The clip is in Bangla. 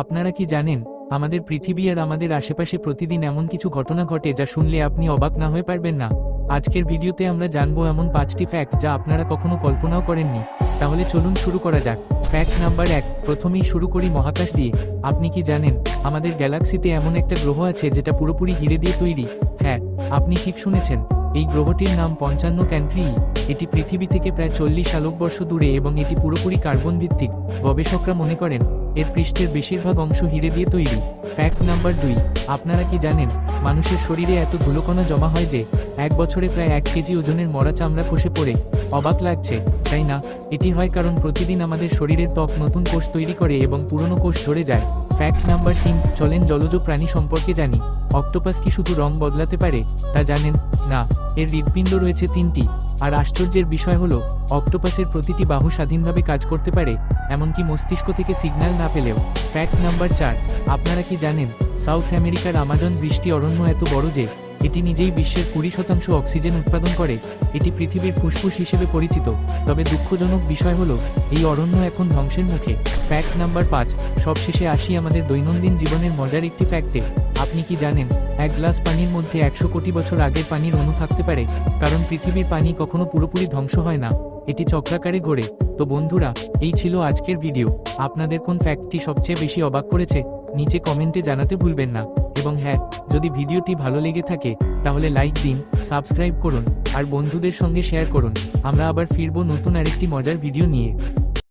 আপনারা কি জানেন, আমাদের পৃথিবী আর আমাদের আশেপাশে প্রতিদিন এমন কিছু ঘটনা ঘটে যা শুনলে আপনি অবাক না হয়ে পারবেন না। আজকের ভিডিওতে আমরা জানব এমন পাঁচটি ফ্যাক্ট যা আপনারা কখনো কল্পনাও করেননি। তাহলে চলুন শুরু করা যাক। ফ্যাক্ট নাম্বার এক, প্রথমেই শুরু করি মহাকাশ দিয়ে। আপনি কি জানেন, আমাদের গ্যালাক্সিতে এমন একটা গ্রহ আছে যেটা পুরোপুরি হিরে দিয়ে তৈরি? হ্যাঁ আপনি ঠিক শুনেছেন। এই গ্রহটির নাম পঞ্চান্ন ক্যান্ট্রি। এটি পৃথিবী থেকে প্রায় চল্লিশ আলোকবর্ষ দূরে এবং এটি পুরোপুরি কার্বন ভিত্তিক। গবেষকরা মনে করেন এর পৃষ্ঠের বেশিরভাগ অংশ হিরে দিয়ে তৈরি। ফ্যাক্ট নাম্বার দুই। আপনারা কি জানেন, মানুষের শরীরে এত ধুলোকণা জমা হয় যে, এক বছরে প্রায় এক কেজি ওজনের মরা চামড়া খসে পড়ে। অবাক লাগছে, তাই না? এটি হয় কারণ প্রতিদিন আমাদের শরীরের ত্বক নতুন কোষ তৈরি করে এবং পুরনো কোষ ঝরে যায়। ফ্যাক্ট নাম্বার তিন। চলেন জলজ প্রাণী সম্পর্কে জানি। অক্টোপাস কি শুধু রং বদলাতে পারে, তা জানেন? না, এর হৃৎপিণ্ড রয়েছে তিনটি। আর আশ্চর্যের বিষয় হলো, অক্টোপাসের প্রতিটি বাহু স্বাধীনভাবে কাজ করতে পারে, এমনকি মস্তিষ্ক থেকে সিগন্যাল না পেলেও। ফ্যাক্ট নাম্বার চার, আপনারা কি জানেন, সাউথ আমেরিকার আমাজন বৃষ্টি অরণ্য এত বড় যে, এটি নিজেই বিশ্বের কুড়ি শতাংশ অক্সিজেন উৎপাদন করে, এটি পৃথিবীর ফুসফুস হিসেবে পরিচিত। তবে দুঃখজনক বিষয় হলো, এই অরণ্য এখন ধ্বংসের মুখে। ফ্যাক্ট নাম্বার পাঁচ, সবশেষে আসি আমাদের দৈনন্দিন জীবনের মজার একটি ফ্যাক্টে। আপনি কি জানেন, এক গ্লাস পানির মধ্যে একশো কোটি বছর আগের পানির অণু থাকতে পারে, কারণ পৃথিবীর পানি কখনো পুরোপুরি ধ্বংস হয় না। এটি চক্রাকারে ঘোরে। তো বন্ধুরা, এই ছিল আজকের ভিডিও। আপনাদের কোন ফ্যাক্টটি সবচেয়ে বেশি অবাক করেছে, নিচে কমেন্টে জানাতে ভুলবেন না। এবং হ্যাঁ যদি ভিডিওটি ভালো লেগে থাকে, তাহলে লাইক দিন সাবস্ক্রাইব করুন, আর বন্ধুদের সঙ্গে শেয়ার করুন। আমরা আবার ফিরবো নতুন আরেকটি মজার ভিডিও নিয়ে।